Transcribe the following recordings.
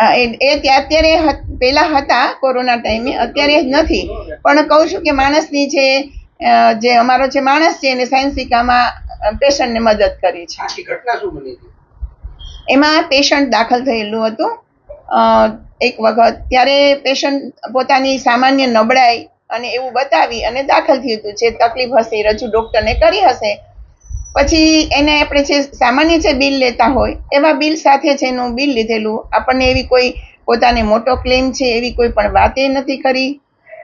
એ અત્યારે પહેલા હતા કોરોના ટાઈમે અત્યારે નથી. પણ કહું છું કે માણસની જે જે અમારો જે માણસ છે એને સાયન્સિકામાં પેશન્ટને મદદ કરી છે. એમાં પેશન્ટ દાખલ થયેલું હતું. એક વખત ત્યારે પેશન્ટ પોતાની સામાન્ય નબળાઈ અને એવું બતાવી અને દાખલ થયું હતું. જે તકલીફ હશે રજૂ ડૉક્ટરને કરી હશે. પછી એને આપણે જે સામાન્ય જે બિલ લેતા હોય, એવા બિલ સાથે જ એનું બિલ લીધેલું. આપણને એવી કોઈ પોતાને મોટો ક્લેમ છે, એવી કોઈ પણ વાતે નથી કરી.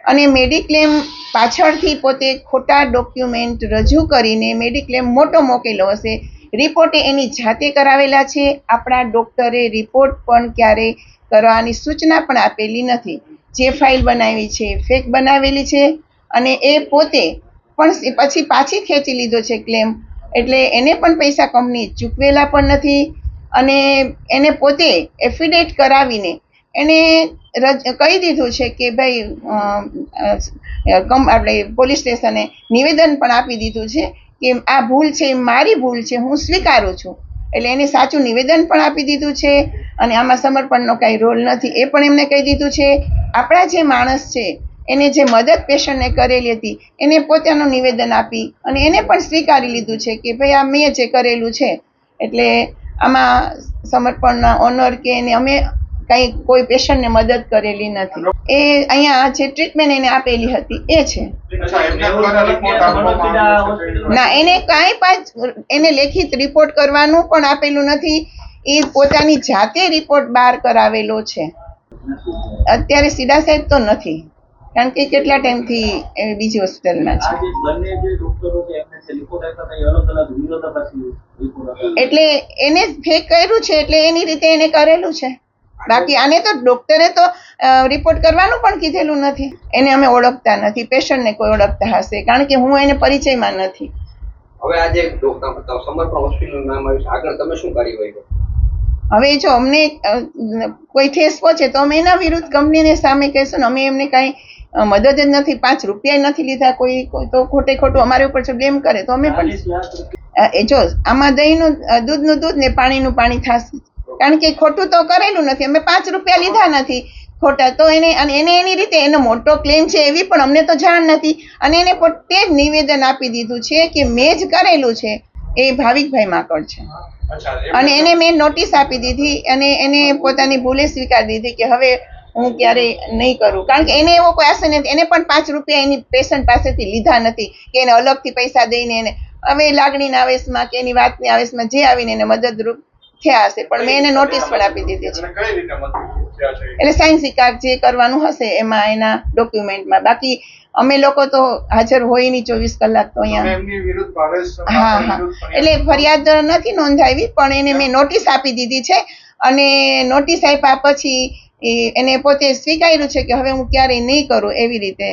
અને મેડિક્લેમ પાછળથી પોતે ખોટા ડોક્યુમેન્ટ રજૂ કરીને મેડિક્લેમ મોટો મોકેલો હશે. રિપોર્ટે એની જાતે કરાવેલા છે. આપણા ડૉક્ટરે રિપોર્ટ પણ ક્યારે કરવાની સૂચના પણ આપેલી નથી. જે ફાઇલ બનાવી છે ફેક બનાવેલી છે. અને એ પોતે પણ પછી પાછી ખેંચી લીધો છે ક્લેમ. એટલે એને પણ પૈસા કંપની ચૂકવેલા પણ નથી અને એને પોતે એફિડેટ કરાવીને એને કહી દીધું છે કે ભાઈ આપણે પોલીસ સ્ટેશને નિવેદન પણ આપી દીધું છે કે આ ભૂલ છે, મારી ભૂલ છે, હું સ્વીકારું છું. એટલે એને સાચું નિવેદન પણ આપી દીધું છે અને આમાં સમર્પણનો કાંઈ રોલ નથી. એ પણ એમને કહી દીધું છે, આપણા જે માણસ છે એને જે મદદ પેશન્ટને કરેલી હતી એને પોતાનું નિવેદન આપી અને એને પણ સ્વીકારી લીધું છે કે ભાઈ આ મેં જે કરેલું છે. એટલે આમાં સમર્પણના ઓનર કે એને અમે કંઈ કોઈ પેશન્ટને મદદ કરેલી નથી. એ અહીંયા જે ટ્રીટમેન્ટ એને આપેલી હતી એ છે. ના એને કાંઈ પાંચ એને લેખિત રિપોર્ટ કરવાનું પણ આપેલું નથી. એ પોતાની જાતે રિપોર્ટ બહાર કરાવેલો છે. અત્યારે સીધા સાહેબ તો નથી. કારણ કે કેટલા ટાઈમથી એ બીજી હોસ્પિટલમાં છે. એટલે એને ફેક કર્યું છે એટલે એની રીતે એને કરેલું છે. બાકી આને તો ડોક્ટરે તો રિપોર્ટ કરવાનું પણ કીધેલું નથી. એને અમે ઓળખતા નથી પેશન્ટને કોઈ ઓળખતા હશે કારણ કે હું એને પરિચયમાં નથી. હવે આજે સમર્પણ હોસ્પિટલનું નામ આવ્યું છે આગળ તમે શું કાર્યવાહી કરો? હવે જો અમને કોઈ ઠેસ પહોંચે તો અમે એના વિરુદ્ધ કંપનીને સામે કહેશું ને અમે એમને કાંઈ મદદ જ નથી પાંચ રૂપિયા નથી લીધા કોઈ કોઈ તો ખોટે ખોટું અમારી ઉપર છે બ્લેમ કરે તો અમે પણ એ જો આમાં દહીંનું દૂધનું દૂધ ને પાણીનું પાણી થશે. કારણ કે ખોટું તો કરેલું નથી અમે પાંચ રૂપિયા લીધા નથી ખોટા તો એને અને એને એની રીતે એનો મોટો ક્લેમ છે એવી પણ અમને તો જાણ નથી. અને એને પોતે જ નિવેદન આપી દીધું છે કે મેં જ કરેલું છે એ ભાવિકભાઈ માકડ છે. અને એને મેં નોટિસ આપી દીધી અને એને પોતાની ભૂલે સ્વીકાર દીધી કે હવે હું ક્યારેય નહીં કરું. કારણ કે એને એવો કોઈ આશય નથી. એને પણ પાંચ રૂપિયા એની પેશન્ટ પાસેથી લીધા નથી કે એને અલગથી પૈસા દઈને એને હવે લાગણીના આવેશમાં કે એની વાતની આવેશમાં જે આવીને એને મદદરૂપ થયા હશે. પણ મેં એને નોટિસ પણ આપી દીધી છે. એટલે સાયન્સ કાક જે કરવાનું હશે એમાં એના ડોક્યુમેન્ટમાં બાકી અમે લોકો તો હાજર હોય નહીં ચોવીસ કલાક તો અહીંયા. હા હા. એટલે ફરિયાદ નથી નોંધાવી પણ એને મેં નોટિસ આપી દીધી છે. અને નોટિસ આપ્યા પછી એ- એને પોતે સ્વીકાર્યું છે કે હવે હું ક્યારેય નહીં કરું એવી રીતે.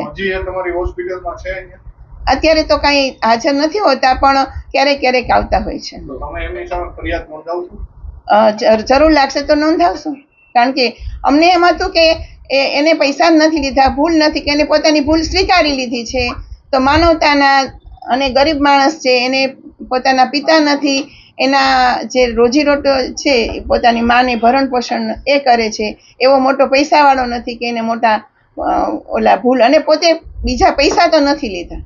તમારી હોસ્પિટલમાં છે અત્યારે તો કાંઈ હાજર નથી હોતા પણ ક્યારેક ક્યારેક આવતા હોય છે. જરૂર લાગશે તો નોંધાવશું. કારણ કે અમને એમ હતું કે એને પૈસા જ નથી લીધા ભૂલ નથી કે એને પોતાની ભૂલ સ્વીકારી લીધી છે. તો માનવતાના અને ગરીબ માણસ છે એને પોતાના પિતા નથી એના જે રોજીરોટો છે, એ પોતાની માને ભરણ પોષણ એ કરે છે. એવો મોટો પૈસાવાળો નથી કે એને મોટા ઓલા ભૂલ. અને પોતે બીજા પૈસા તો નથી લીધા.